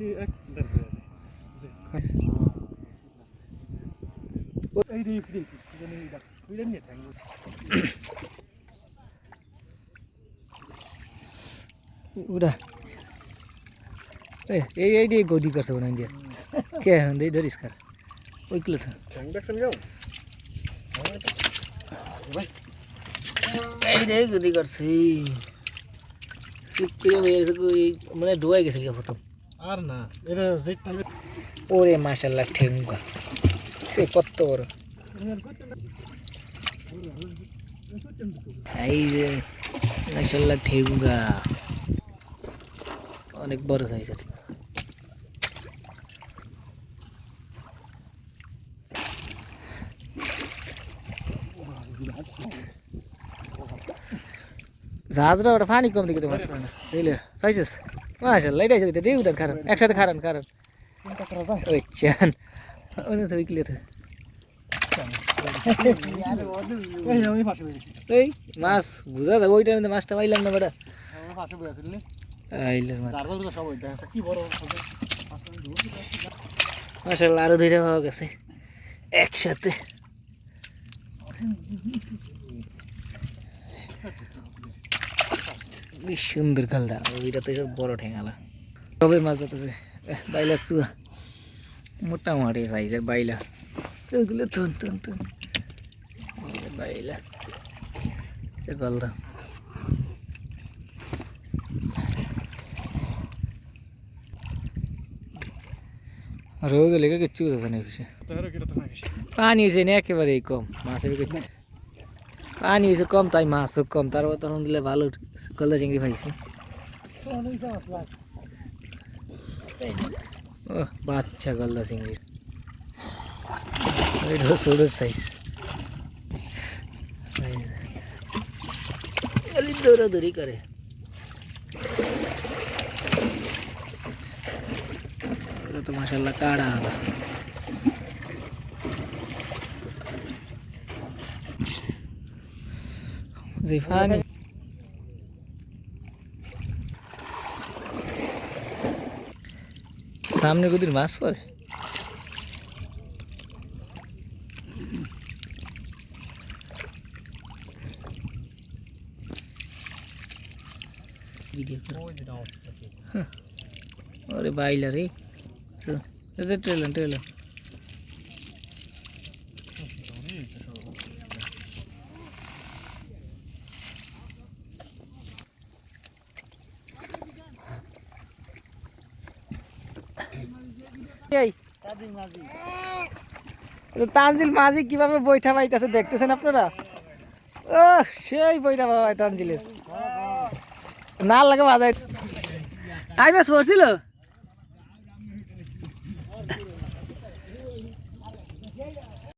এই এক এই রে ফিরে জানি এটা ফিরে নিয়ে ঠ্যাঙ্গ উড়া এই এই দিয়ে গদি করছে মনে হয় কে হন দেই ধরিস কার? ওইগুলো তো ঠ্যাং দেখছেন এই রে গদি করছে। চুপকিরে হয়ে গেছে মানে ডুবাই গেছে কি প্রথম। আর না, এটা ওরে মাশাল্লাহ ঠেঙ্গা। সে কত বড়। এই যে মাশাল্লাহ ঠেঙ্গা। অনেক বড় সাইজ জাহাজরা ওটা পানি কম দিকে মাছ না বুঝলে পাইছিস? মাশাল্লাহ এটাই সত্যি দিয়ে উঠান খারান একসাথে খারান খারান ওই চান। ওই তো উইকলে তো এই মাছ, বুঝা যাবে ওই টাইমে মাছটা পাইলাম না বেটা। মাশাল্লাহ আরও ধরে হওয়া গেছে। একসাথে। বেশ সুন্দর গালদা ওইটা তো সব বড় ঠেঙালা তবে মাছ যাতেছে বাইলার চুয়া মোটামুটি সাইজের বাইলা ওইগুলো তুন তুন তুন এই যে বাইলা এ গলদা রোদ লেগে কিচ্ছু বোঝা নেই বেশি তাহলে কিটা তো না গেছে পানি হয়েছে না একেবারেই কম মাছের বিকে পানি হয়েছে কম তাই মাছও কম তারপর তখন দিলে ভালো গলদা চিংড়ি পাইছি তো অনেক মাছ লাগ ও বাচ্চা গলদা চিংড়ি ওইটা ছোট সাইজ দৌড়াদৌড়ি করে ওটা তো মাসাল্লাহ কাড়া পানি সামনে কদিন মাছ ওই ওরে বাইলা রে। ট্রেলার ট্রেলার তানজিল মাঝি কীভাবে বৈঠা পাইতেছে দেখতেছেন আপনারা? ও সেই বৈঠা বাবা তানজিলের। না লাগে বাজাই আই সরছিল?